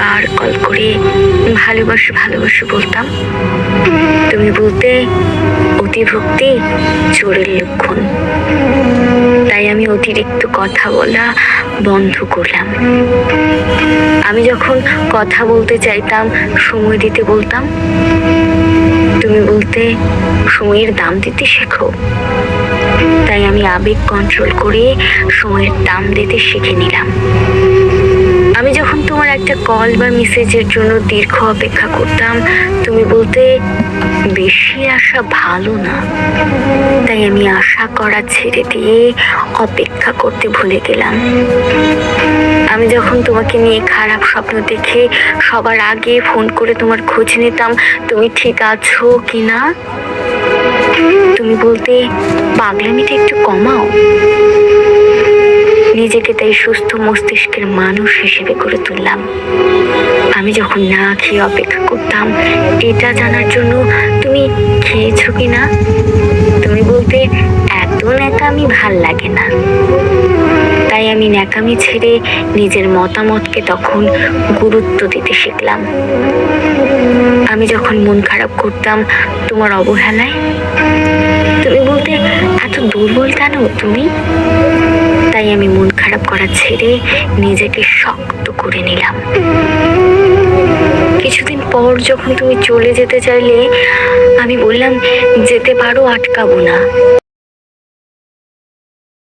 বারবার কল করে ভালোবাসো ভালোবাসো বলতাম। তুমি বলতে অতিভক্তি চোরের লক্ষণ। তাই আমি অতিরিক্ত কথা বলা বন্ধ করলাম। আমি যখন কথা বলতে চাইতাম, সময় দিতে বলতাম। তুমি বলতে সময়ের দাম দিতে শেখো। তাই আমি আবেগ কন্ট্রোল করে সময়ের দাম দিতে শিখে নিলাম। একটা কল বা মেসেজের জন্য দীর্ঘ অপেক্ষা করতাম। তুমি বলতে, বেশি আশা ভালো না। তাই আমি আশা করা ছেড়ে দিয়ে অপেক্ষা করতে ভুলে গেলাম। আমি যখন তোমাকে নিয়ে খারাপ স্বপ্ন দেখে সবার আগে ফোন করে তোমার খোঁজ নিতাম, তুমি ঠিক আছো কি না? তুমি বলতে, পাগলামিটা একটু কমাও। নিজেকে তাই সুস্থ মস্তিষ্কের মানুষ হিসেবে করে তুললাম। আমি যখন না খেয়ে অপেক্ষা করতাম, এটা জানার জন্য তুমি খেয়েছো কি না তুমি বলতে, এত ন্যাকামি ভালো লাগে না। তাই আমি ন্যাকামি ছেড়ে নিজের মতামতকে তখন গুরুত্ব দিতে শিখলাম। আমি যখন মন খারাপ করতাম, তোমার অবহেলায়? তুমি বলতে, এত দুর্বল কেন তুমি? আমি মন খারাপ করা ছেড়ে নিজেকে শক্ত করে নিলাম। কিছুদিন পর যখন তুমি চলে যেতে চাইলে, আমি বললাম, যেতে পারো, আটকাবো না।